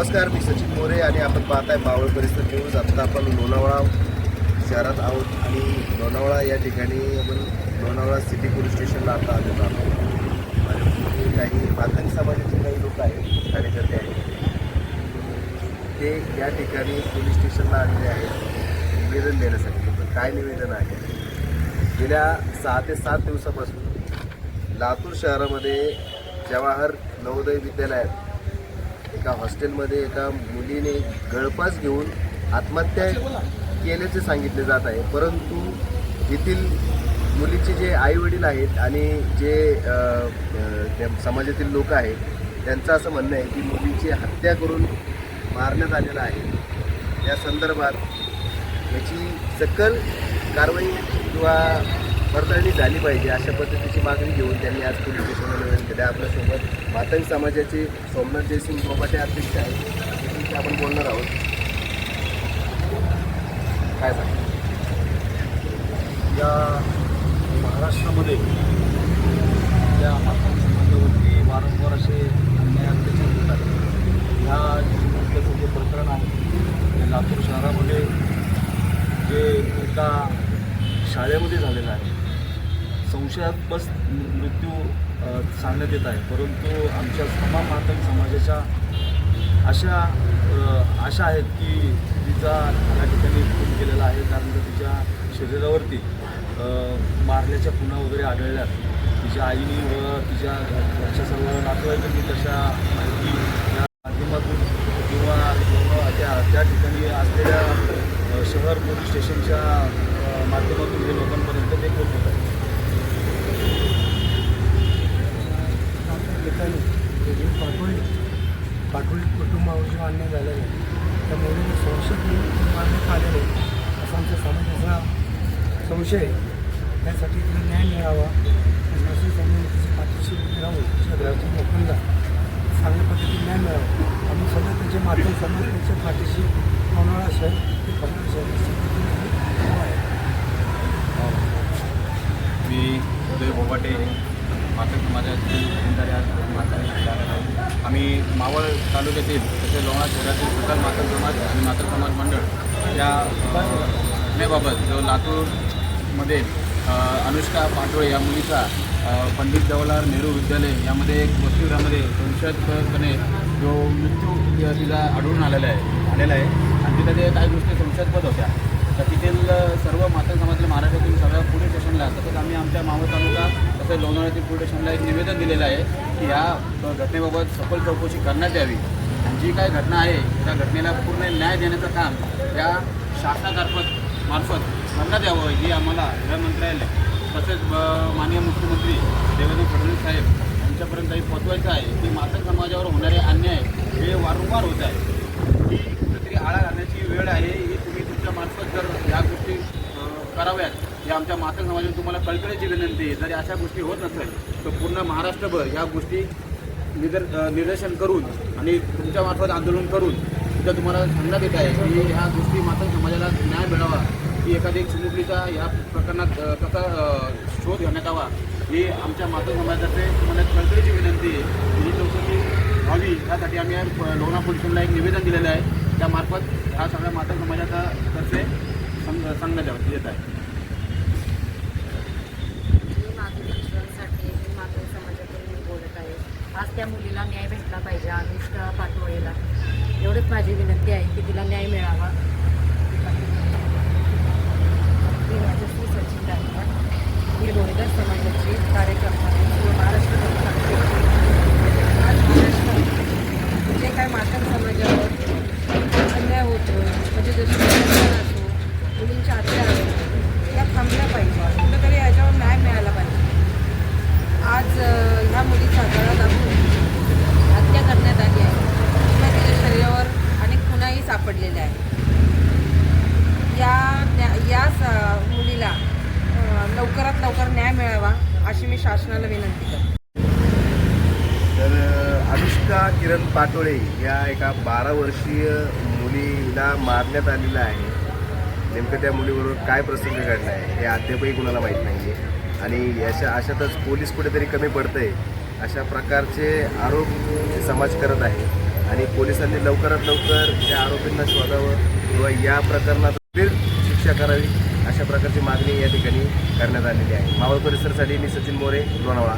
नमस्कार मी सचिन मोरे आणि आपण पाहताय मावळ परिसर न्यूज आत्ता आपण लोणावळा शहरात आहोत आणि लोणावळा या ठिकाणी आपण लोणावळा सिटी पोलीस स्टेशनला आता आलेलो आहोत. आणि काही मातंग समाजाचे काही लोक आहेत कार्यकर्ते आहेत. ते या ठिकाणी पोलीस स्टेशनला आलेले आहेत. निवेदन देण्यासाठी. पण काय निवेदन आहे? गेल्या सहा ते सात दिवसापासून लातूर शहरामध्ये जवाहर नवोदय विद्यालयात एका हॉस्टेलमध्ये एका मुलीने गळपास घेऊन आत्महत्या केल्याचे सांगितले जात आहे. परंतु येथील मुलीचे जे आईवडील आहेत आणि जे त्या समाजातील लोक आहेत त्यांचं असं म्हणणं आहे की मुलीची हत्या करून मारण्यात आलेलं आहे. या संदर्भात याची सकल कारवाई किंवा पडताळणी झाली पाहिजे अशा पद्धतीची मागणी घेऊन त्यांनी आज पोलीस स्टेशनला निवेदन केलं. आपल्यासोबत मातंग समाजाचे सोमनाथ जयसिंग बोबाटे अध्यक्ष आहेत. त्यांच्याशी आपण बोलणार आहोत. काय सांग या महाराष्ट्रामध्ये या माता समाजावरती वारंवार असे अन्याय अत्याचार होतात. ह्या हत्येचं जे प्रकरण आहे लातूर शहरामध्ये जे एका शाळेमध्ये झालेलं आहे. संशयास्पद मृत्यू सांगण्यात येत आहे. परंतु आमच्या समा मातंग समाजाच्या अशा आशा आहेत की तिचा या ठिकाणी खून केलेला आहे. कारण का तिच्या शरीरावरती मारल्याच्या खुणा वगैरे आढळल्यात. तिच्या आईने व तिच्या घरच्या सर्व नातेवाईकांनी तशा माहिती या माध्यमातून किंवा त्या त्या ठिकाणी असलेल्या शहर पोलीस स्टेशनच्या माध्यमातून हे लोकांपर्यंत ते पोहोचत आहे ठिकाणी जे जीव पाठवली पाठवली कुटुंबावर झालं नाही त्यामुळे आहे संशय घेऊन आलेलं आहे असा आमच्या समाजाचा संशय आहे. त्यासाठी तिला न्याय मिळावा. आणि शासन समजून पाठीशी उभी राहून तिच्या घराच्या लोकांना चांगल्या पद्धतीने न्याय मिळावा. आम्ही सगळं त्याचे माध्यम समाज त्याच्या पाठीशी लोणावळा शहर ते पन्नास शहर आहे. मी उदय बोबाटे मातक समाजाचे आम्ही मावळ तालुक्यातील तसेच लोणार शहरातील सकल मातर समाज आणि मातृ समाज मंडळ या घटनेबाबत जो लातूरमध्ये अनुष्का पाटोळे या मुलीचा पंडित जवाहरलाल नेहरू विद्यालय यामध्ये एक वसतिगृहामध्ये संशयपणे जो मृत्यू तिला आढळून आलेला आहे आलेला आहे. आणि तिथं ते काही गोष्टी संशयास्पद होत्या. तर तिथील सर्व माता समाजातील महाराष्ट्रातील सगळ्या पोलीस स्टेशनला तसंच आम्ही आमच्या मावळ तालुका तसंच लोणावळ्यातील पोलीस स्टेशनला एक निवेदन दिलेलं आहे की या घटनेबाबत सखोल चौकशी करण्यात यावी. जी काय घटना आहे त्या घटनेला पूर्ण न्याय देण्याचं काम या शासनामार्फत मार्फत करण्यात यावं ही आम्हाला गृहमंत्रालय तसेच माननीय मुख्यमंत्री देवेंद्र फडणवीस साहेब यांच्यापर्यंत हे पोचवायचं आहे. की माता समाजावर होणारे अन्याय हे वारंवार होत आहे ही कुठेतरी आळा घालण्याची वेळ आहे ही तुम्ही तुमच्या मार्फत जर ह्या गोष्टी अ, कराव्यात ही आमच्या मातंग समाजाने तुम्हाला कळकळीची विनंती आहे अशा गोष्टी होत नसेल तर पूर्ण महाराष्ट्रभर ह्या गोष्टी निदर निदर्शन करून आणि तुमच्या मार्फत आंदोलन करून तिथं तुम्हाला सांगण्यात येत आहे की ह्या गोष्टी मातंग समाजाला न्याय मिळावा की एखादी चिमुकलीचा या प्रकरणात कसा शोध घेण्यात यावा ही आमच्या मातृ समाजातर्फे तुम्हाला कळकळीची विनंती आहे ही चौकशी व्हावी यासाठी आम्ही लोणा पोलिसांना एक निवेदन दिलेलं आहे. त्यामार्फत ह्या सगळ्या मातृ समाजाचा तर्फे सांगण्यात येत आहे मी माधुरी विश्वास साठे मी माधुरी समाजातून मी बोलत आहे आज त्या मुलीला न्याय भेटला पाहिजे अनुष्का पाटोळेला एवढंच माझी विनंती आहे की तिला न्याय मिळावा मी माझ्याशी सचिन गायकवाड मी डोळेकर समाजाची कार्यकर्ता आहे पूर्ण महाराष्ट्र आज महाराष्ट्रात जे काय मातंग समाजावर अन्याय होतो म्हणजे जशी प्रकरण असो मुलींच्या हत्या असो या थांबल्या पाहिजे कुठेतरी याच्यावर न्याय मिळाला पाहिजे आज अ, ह्या मुलीचा गळा दाबून हत्या करण्यात आली आहे किंवा तिच्या शरीरावर अनेक खुणाही सापडलेल्या आहेत या न्या या मुलीला लवकरात लवकर न्याय मिळावा अशी मी शासनाला विनंती करते. तर अनुष्का किरण पाटोळे या एका बारा वर्षीय मुलीला मारण्यात आलेलं आहे. नेमकं त्या मुलीबरोबर काय प्रसंग घडला आहे हे अद्यापही कुणाला माहीत नाही आहे आणि याच्या अशातच पोलीस कुठेतरी कमी पडतंय अशा प्रकारचे आरोप समाज करत आहे. आणि पोलिसांनी लवकरात लवकर त्या आरोपींना शोधावं किंवा या प्रकरणात शिक्षा करावी अशा प्रकारची मागणी या ठिकाणी करण्यात आलेली आहे. मावळ परिसरसाठी मी सचिन मोरे लोणावळा.